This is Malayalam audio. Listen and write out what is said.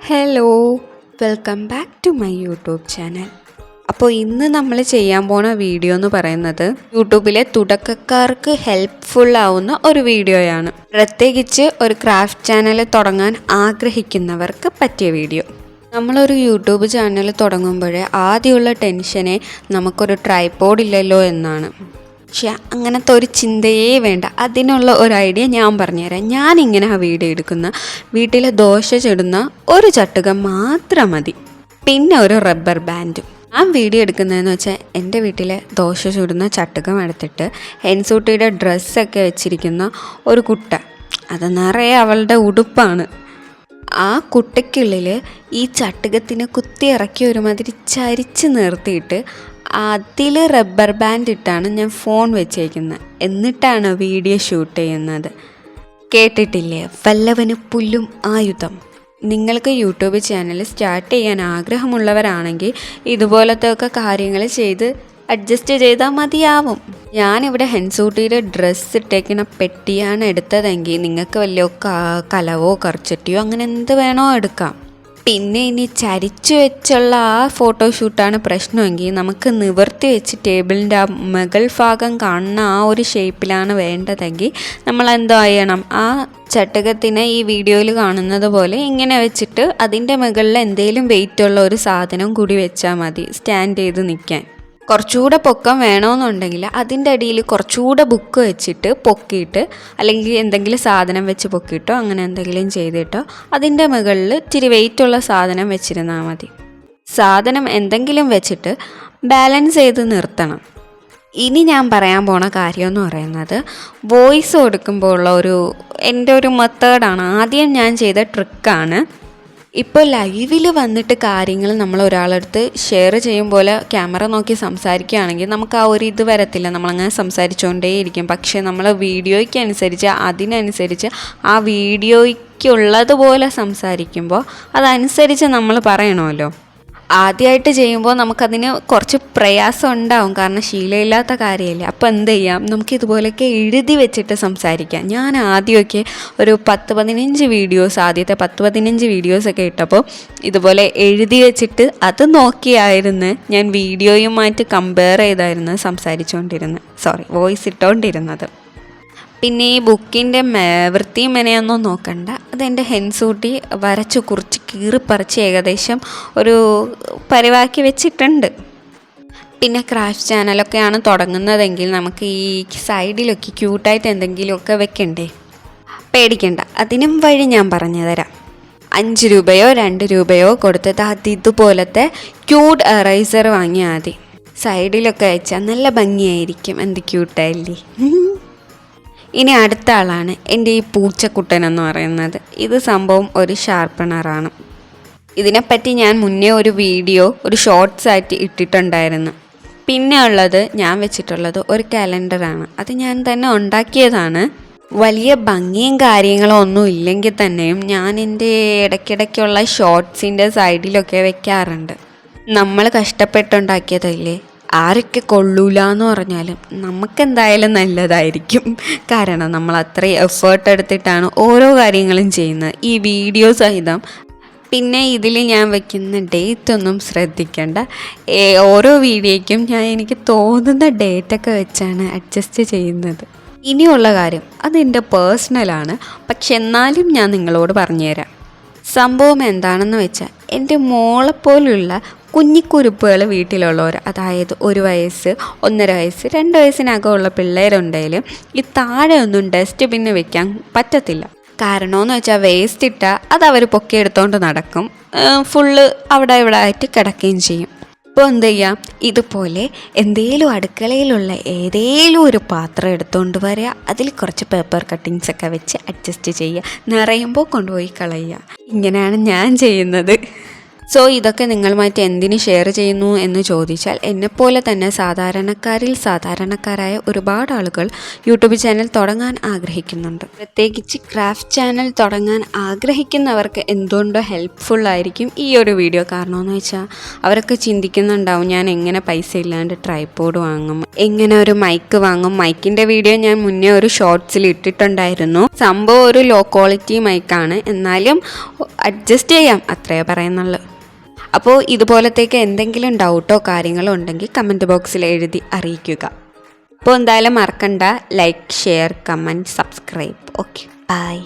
Hello welcome back to my YouTube channel അപ്പോൾ ഇന്ന് നമ്മൾ ചെയ്യാൻ പോണ വീഡിയോ എന്ന് പറയുന്നത് യൂട്യൂബിലെ തുടക്കക്കാർക്ക് ഹെൽപ്ഫുൾ ആവുന്ന ഒരു വീഡിയോയാണ് പ്രത്യേകിച്ച് ഒരു ക്രാഫ്റ്റ് ചാനൽ തുടങ്ങാൻ ആഗ്രഹിക്കുന്നവർക്ക് പറ്റിയ വീഡിയോ നമ്മളൊരു യൂട്യൂബ് ചാനൽ തുടങ്ങുമ്പോഴേ ആദ്യമുള്ള ടെൻഷനെ നമുക്കൊരു ട്രൈപോഡ് ഇല്ലല്ലോ എന്നാണ്. പക്ഷെ അങ്ങനത്തെ ഒരു ചിന്തയേ വേണ്ട. അതിനുള്ള ഒരു ഐഡിയ ഞാൻ പറഞ്ഞുതരാം. ഞാനിങ്ങനെ ആ വീഡിയോ എടുക്കുന്ന വീട്ടിലെ ദോശ ചുടുന്ന ഒരു ചട്ടുക മാത്രം മതി. പിന്നെ ഒരു റബ്ബർ ബാൻഡും. ഞാൻ വീഡിയോ എടുക്കുന്നതെന്ന് വെച്ചാൽ എന്റെ വീട്ടിലെ ദോശ ചുടുന്ന ചട്ടുകം എടുത്തിട്ട് ഹെൻസൂട്ടിയുടെ ഡ്രസ്സൊക്കെ വെച്ചിരിക്കുന്ന ഒരു കുട്ട. അത് നിറയെ അവളുടെ ഉടുപ്പാണ്. ആ കുട്ടയ്ക്കുള്ളിൽ ഈ ചട്ടുകത്തിനെ കുത്തി ഇറക്കി ഒരുമാതിരി ചരിച്ച് നിർത്തിയിട്ട് അതിൽ റബ്ബർ ബാൻഡ് ഇട്ടാണ് ഞാൻ ഫോൺ വെച്ചേക്കുന്നത്. എന്നിട്ടാണ് വീഡിയോ ഷൂട്ട് ചെയ്യുന്നത്. കേട്ടിട്ടില്ലേ? വല്ലവന് പുല്ലും ആയുധം. നിങ്ങൾക്ക് യൂട്യൂബ് ചാനൽ സ്റ്റാർട്ട് ചെയ്യാൻ ആഗ്രഹമുള്ളവരാണെങ്കിൽ ഇതുപോലത്തെ ഒക്കെ കാര്യങ്ങൾ ചെയ്ത് അഡ്ജസ്റ്റ് ചെയ്താൽ മതിയാവും. ഞാനിവിടെ ഹെൻസൂട്ടിയുടെ ഡ്രസ്സ് ഇട്ടേക്കുന്ന പെട്ടിയാണ് എടുത്തതെങ്കിൽ നിങ്ങൾക്ക് വലിയ കലവോ കറിച്ചട്ടിയോ അങ്ങനെ എന്ത് വേണോ എടുക്കാം. പിന്നെ ഇനി ചരിച്ചു വെച്ചുള്ള ആ ഫോട്ടോഷൂട്ടാണ് പ്രശ്നമെങ്കിൽ നമുക്ക് നിവർത്തി വെച്ച് ടേബിളിന്റെ ആ മുകൾ ഭാഗം കാണുന്ന ആ ഒരു ഷേപ്പിലാണ് വേണ്ടതെങ്കിൽ നമ്മൾ എന്തോ ചെയ്യണം? ആ ചട്ടകത്തിനെ ഈ വീഡിയോയിൽ കാണുന്നത് പോലെ ഇങ്ങനെ വെച്ചിട്ട് അതിന്റെ മുകളിൽ എന്തെങ്കിലും വെയിറ്റുള്ള ഒരു സാധനം കൂടി വെച്ചാൽ മതി സ്റ്റാൻഡ് ചെയ്ത് നിൽക്കാൻ. കുറച്ചുകൂടെ പൊക്കം വേണമെന്നുണ്ടെങ്കിൽ അതിന്റെ അടിയിൽ കുറച്ചുകൂടെ ബുക്ക് വെച്ചിട്ട് പൊക്കിയിട്ട് അല്ലെങ്കിൽ എന്തെങ്കിലും സാധനം വെച്ച് പൊക്കിയിട്ടോ അങ്ങനെ എന്തെങ്കിലും ചെയ്തിട്ടോ അതിന്റെ മുകളിൽ ഇച്ചിരി വെയിറ്റുള്ള സാധനം വെച്ചിരുന്നാൽ മതി. സാധനം എന്തെങ്കിലും വെച്ചിട്ട് ബാലൻസ് ചെയ്ത് നിർത്തണം. ഇനി ഞാൻ പറയാൻ പോണ കാര്യം എന്ന് പറയുന്നത് വോയിസ് കൊടുക്കുമ്പോൾ ഉള്ള ഒരു എന്റെ ഒരു മെത്തേഡാണ് ആദ്യം ഞാൻ ചെയ്ത ട്രിക്കാണ് ഇപ്പോൾ ലൈവിൽ വന്നിട്ട് കാര്യങ്ങൾ നമ്മൾ ഒരാളടുത്ത് ഷെയർ ചെയ്യും പോലെ ക്യാമറ നോക്കി സംസാരിക്കുകയാണെങ്കിൽ നമുക്ക് ആ ഒരു ഇത് വരത്തില്ല. നമ്മളങ്ങനെ സംസാരിച്ചുകൊണ്ടേയിരിക്കും പക്ഷേ നമ്മൾ വീഡിയോയ്ക്ക് അനുസരിച്ച് അതിനനുസരിച്ച് ആ വീഡിയോയ്ക്കുള്ളതുപോലെ സംസാരിക്കുമ്പോൾ അതനുസരിച്ച് നമ്മൾ പറയണമല്ലോ. ആദ്യമായിട്ട് ചെയ്യുമ്പോൾ നമുക്കതിന് കുറച്ച് പ്രയാസം ഉണ്ടാവും. കാരണം ശീലമില്ലാത്ത കാര്യമല്ലേ അപ്പോൾ എന്ത് ചെയ്യാം? നമുക്ക് ഇതുപോലെയൊക്കെ എഴുതി വെച്ചിട്ട് സംസാരിക്കാം. ഞാൻ ആദ്യമൊക്കെ ഒരു പത്ത് പതിനഞ്ച് വീഡിയോസ് ആദ്യത്തെ പത്ത് പതിനഞ്ച് വീഡിയോസൊക്കെ ഇട്ടപ്പോൾ ഇതുപോലെ എഴുതി വെച്ചിട്ട് അത് നോക്കിയായിരുന്നു. ഞാൻ വീഡിയോയുമായിട്ട് കമ്പയർ ചെയ്തായിരുന്നു സംസാരിച്ചുകൊണ്ടിരുന്നത് സോറി വോയിസ് ഇട്ടുകൊണ്ടിരുന്നത് പിന്നെ ഈ ബുക്കിന്റെ വൃത്തിയും മെനയൊന്നും നോക്കണ്ട. അതെന്റെ ഹെൻസൂട്ടി വരച്ച് കുറിച്ച് കീറിപ്പറിച്ച് ഏകദേശം ഒരു പരിവാക്കി വെച്ചിട്ടുണ്ട്. പിന്നെ ക്രാഫ്റ്റ് ചാനലൊക്കെയാണ് തുടങ്ങുന്നതെങ്കിൽ നമുക്ക് ഈ സൈഡിലൊക്കെ ക്യൂട്ടായിട്ട് എന്തെങ്കിലുമൊക്കെ വെക്കണ്ടേ? പേടിക്കണ്ട. അതിനും വഴി ഞാൻ പറഞ്ഞു തരാം. അഞ്ച് രൂപയോ രണ്ട് രൂപയോ കൊടുത്തിട്ട് അത് ഇതുപോലത്തെ ക്യൂട്ട് എറൈസർ വാങ്ങിയാൽ മതി. സൈഡിലൊക്കെ വെച്ചാൽ നല്ല ഭംഗിയായിരിക്കും. എന്ത് ക്യൂട്ടായില്ലേ ഇനി അടുത്ത ആളാണ് എന്റെ ഈ പൂച്ചക്കുട്ടൻ എന്ന് പറയുന്നത്. ഇത് സംഭവം ഒരു ഷാർപ്പണറാണ്. ഇതിനെപ്പറ്റി ഞാൻ മുന്നേ ഒരു വീഡിയോ ഒരു ഷോർട്സ് ആയിട്ട് ഇട്ടിട്ടുണ്ടായിരുന്നു. പിന്നെ ഉള്ളത് ഞാൻ വെച്ചിട്ടുള്ളത് ഒരു കലണ്ടറാണ്. അത് ഞാൻ തന്നെ ഉണ്ടാക്കിയതാണ്. വലിയ ഭംഗിയും കാര്യങ്ങളും ഒന്നും ഇല്ലെങ്കിൽ തന്നെയും ഞാൻ എന്റെ ഇടയ്ക്കിടയ്ക്കുള്ള ഷോർട്സിന്റെ സൈഡിലൊക്കെ വെക്കാറുണ്ട്. നമ്മൾ കഷ്ടപ്പെട്ടുണ്ടാക്കിയതല്ലേ? ആരൊക്കെ കൊള്ളൂല എന്ന് പറഞ്ഞാലും നമുക്കെന്തായാലും നല്ലതായിരിക്കും. കാരണം നമ്മൾ അത്രയും എഫേർട്ട് എടുത്തിട്ടാണ് ഓരോ കാര്യങ്ങളും ചെയ്യുന്നത്. ഈ വീഡിയോ സഹിതം. പിന്നെ ഇതിൽ ഞാൻ വെക്കുന്ന ഡേറ്റ് ഒന്നും ശ്രദ്ധിക്കേണ്ട. ഓരോ വീഡിയോയ്ക്കും ഞാൻ എനിക്ക് തോന്നുന്ന ഡേറ്റൊക്കെ വെച്ചാണ് അഡ്ജസ്റ്റ് ചെയ്യുന്നത്. ഇനിയുള്ള കാര്യം അതെന്റെ പേഴ്സണലാണ് പക്ഷെ എന്നാലും ഞാൻ നിങ്ങളോട് പറഞ്ഞുതരാം. സംഭവം എന്താണെന്ന് വെച്ചാൽ എന്റെ മോളെപ്പോലുള്ള കുഞ്ഞിക്കുരുപ്പുകൾ വീട്ടിലുള്ളവർ അതായത് ഒരു വയസ്സ് ഒന്നര വയസ്സ് രണ്ട് വയസ്സിനകമുള്ള പിള്ളേരുണ്ടെങ്കിൽ ഈ താഴെ ഒന്നും ഡസ്റ്റ്ബിന്ന് വെക്കാൻ പറ്റത്തില്ല. കാരണമെന്ന് വെച്ചാൽ വേസ്റ്റ് ഇട്ടാൽ അത് അവർ പൊക്കിയെടുത്തോണ്ട് നടക്കും. ഫുള്ള് അവിടെ ഇവിടെ ആയിട്ട് കിടക്കുകയും ചെയ്യും. അപ്പോൾ എന്ത് ചെയ്യാം? ഇതുപോലെ എന്തേലും അടുക്കളയിലുള്ള ഏതേലും ഒരു പാത്രം എടുത്തുകൊണ്ട് വരിക. അതിൽ കുറച്ച് പേപ്പർ കട്ടിങ്സ് ഒക്കെ വെച്ച് അഡ്ജസ്റ്റ് ചെയ്യുക. നിറയുമ്പോൾ കൊണ്ടുപോയി കളയുക. ഇങ്ങനെയാണ് ഞാൻ ചെയ്യുന്നത്. സോ ഇതൊക്കെ നിങ്ങളുമായിട്ട് എന്തിന് ഷെയർ ചെയ്യുന്നു എന്ന് ചോദിച്ചാൽ എന്നെപ്പോലെ തന്നെ സാധാരണക്കാരിൽ സാധാരണക്കാരായ ഒരുപാട് ആളുകൾ യൂട്യൂബ് ചാനൽ തുടങ്ങാൻ ആഗ്രഹിക്കുന്നുണ്ട്. പ്രത്യേകിച്ച് ക്രാഫ്റ്റ് ചാനൽ തുടങ്ങാൻ ആഗ്രഹിക്കുന്നവർക്ക് എന്തുകൊണ്ടോ ഹെൽപ്ഫുൾ ആയിരിക്കും ഈ ഒരു വീഡിയോ കാരണമെന്ന് വെച്ചാൽ അവരൊക്കെ ചിന്തിക്കുന്നുണ്ടാവും ഞാൻ എങ്ങനെ പൈസ ഇല്ലാണ്ട് ട്രൈപോഡ് വാങ്ങും എങ്ങനെ ഒരു മൈക്ക് വാങ്ങും. മൈക്കിന്റെ വീഡിയോ ഞാൻ മുന്നേ ഒരു ഷോർട്സിൽ ഇട്ടിട്ടുണ്ടായിരുന്നു. സംഭവം ഒരു ലോ ക്വാളിറ്റി മൈക്കാണ് എന്നാലും അഡ്ജസ്റ്റ് ചെയ്യാം അത്രേ പറയുന്നുള്ളൂ. അപ്പോൾ ഇതുപോലത്തേക്ക് എന്തെങ്കിലും ഡൗട്ടോ കാര്യങ്ങളോ ഉണ്ടെങ്കിൽ കമന്റ് ബോക്സിൽ എഴുതി അറിയിക്കുക. അപ്പോൾ എന്തായാലും മറക്കണ്ട. Like share comment subscribe okay bye